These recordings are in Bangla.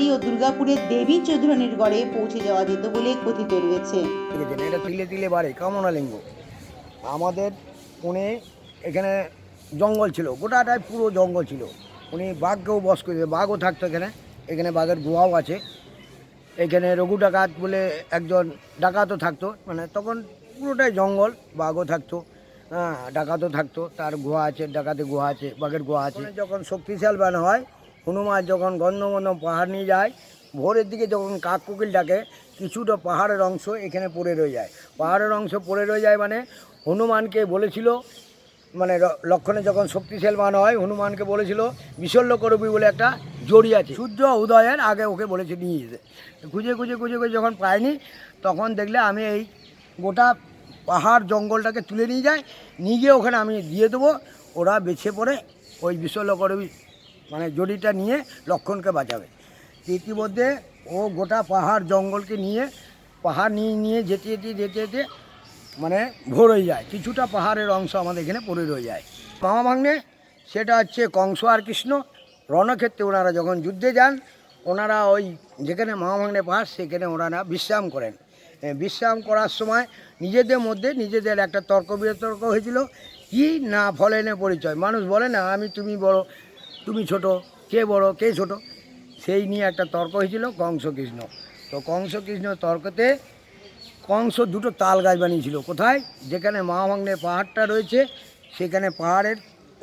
রাজবাড়ি ও দুর্গাপুরের দেবী চৌধুরানীর গড়ে পৌঁছে যাওয়া যেত বলে কথিত রয়েছে। এটা তিলে তিলে বাড়ে কামনা লিঙ্গ আমাদের উনি এখানে জঙ্গল ছিল, গোটাটাই পুরো জঙ্গল ছিল। উনি বাঘকেও বস করে বাঘও থাকতো এখানে। এখানে বাঘের গুহাও আছে। এখানে রঘু ডাকাত বলে একজন ডাকাতও থাকতো। মানে তখন পুরোটাই জঙ্গল, বাঘও থাকতো হ্যাঁ ডাকাতও থাকতো। তার গুহা আছে ডাকাতে গুহা আছে, বাঘের গুহা আছে। যখন শক্তিশাল বান হয় হনুমান যখন গন্ধমন্ধ পাহাড় নিয়ে যায়, ভোরের দিকে যখন কাক কোকিল ডাকে, কিছুটা পাহাড়ের অংশ এখানে পড়ে রয়ে যায়। পাহাড়ের অংশ পড়ে রয়ে যায় মানে হনুমানকে বলেছিল মানে লক্ষণে যখন শক্তিশাল মান হয়, হনুমানকে বলেছিল বিশল্য করবি বলে একটা জড়ি আছে। সূর্য উদয়ের আগে ওকে বলেছে, নিয়ে যেতে। খুঁজে খুঁজে খুঁজে খুঁজে যখন পাইনি তখন দেখলে আমি এই গোটা পাহাড় জঙ্গলটাকে তুলে নিয়ে যাই নিয়ে গিয়ে ওখানে আমি দিয়ে দেবো, ওরা বেছে পড়ে ওই বিশল্য করবি মানে জড়িটা নিয়ে লক্ষণকে বাঁচাবে। ইতিমধ্যে ও গোটা পাহাড় জঙ্গলকে নিয়ে, পাহাড় নিয়ে নিয়ে যেতে যেতে যেতে যেতে মানে ভোর হয়ে যায়। কিছুটা পাহাড়ের অংশ আমাদের এখানে পড়ে রয়ে যায়। মামা ভাগ্নে সেটা হচ্ছে কংস আর কৃষ্ণ। রণক্ষেত্রে ওনারা যখন যুদ্ধে যান, ওনারা ওই যেখানে মামা ভাগ্নে পাহাড়, সেখানে ওনারা বিশ্রাম করেন। বিশ্রাম করার সময় নিজেদের মধ্যে নিজেদের একটা তর্ক বিতর্ক হয়েছিল। কি না ফলেনে পরিচয়? মানুষ বলে না, আমি তুমি বড় তুমি ছোট, কে বড়, কে ছোট? সেই নিয়ে একটা তর্ক হয়েছিল কংস কৃষ্ণ তো কংস কৃষ্ণ তর্কতে কংস দুটো তাল গাছ বানিয়েছিল। কোথায়? যেখানে মা মহাভাগ্নের পাহাড়টা রয়েছে, সেখানে পাহাড়ের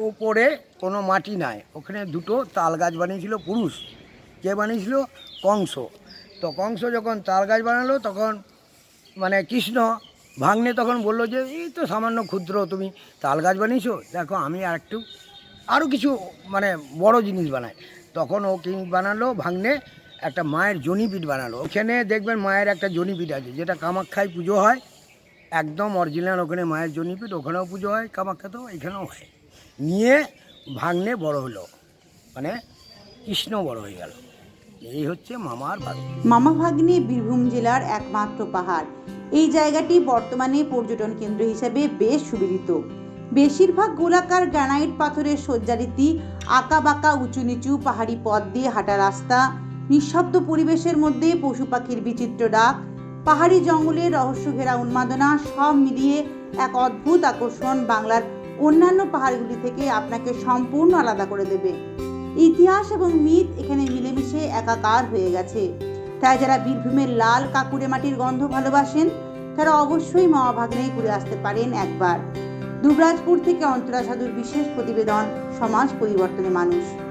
ওপরে কোনো মাটি নাই। ওখানে দুটো তাল গাছ বানিয়েছিল পুরুষ। কে বানিয়েছিল? কংস। তো কংস যখন তাল গাছ বানালো, তখন মানে কৃষ্ণ ভাগ্নে তখন বলল যে, এই তো সামান্য ক্ষুদ্র তুমি তাল গাছ বানিয়েছো। দেখো, আমি আর একটু আরও কিছু মানে বড় জিনিস বানায়। তখন ও কি বানালো? ভাঙনে একটা মায়ের জনিপীঠ বানালো। ওখানে দেখবেন মায়ের একটা জনিপীঠ আছে, যেটা কামাখ্যায় পুজো হয়। একদম অরিজিনাল ওখানে মায়ের জনিপীঠ ওখানেও পুজো হয়, কামাখ্যাতেও, এখানেও হয়। নিয়ে ভাগ্নে বড় হলো। মানে কৃষ্ণ বড় হয়ে গেল। এই হচ্ছে মামার ভাগ্নে। মামা ভাগ্নে বীরভূম জেলার একমাত্র পাহাড়। এই জায়গাটি বর্তমানে পর্যটন কেন্দ্র হিসেবে বেশ সুবিদিত বেশিরভাগ গোলাকার গ্রানাইট পাথরের সজ্জারীতি আঁকা বাঁকা উঁচু নিচু পাহাড়ি পথ দিয়ে হাঁটা রাস্তা, নিঃশব্দ পরিবেশের মধ্যে পশু পাখির বিচিত্র ডাক, পাহাড়ি জঙ্গলের রহস্য ঘেরা উন্মাদনা সব মিলিয়ে এক অদ্ভুত আকর্ষণ বাংলার অন্যান্য পাহাড়গুলি থেকে আপনাকে সম্পূর্ণ আলাদা করে দেবে। ইতিহাস এবং মিথ এখানে মিলেমিশে একাকার হয়ে গেছে। তাই যারা বীরভূমের লাল কাকুরে মাটির গন্ধ ভালোবাসেন, তারা অবশ্যই মামা ভাগ্নে ঘুরে আসতে পারেন একবার। দুবরাজপুর থেকে অন্তরা সাধুর বিশেষ প্রতিবেদন সমাজ পরিবর্তনে মানুষ।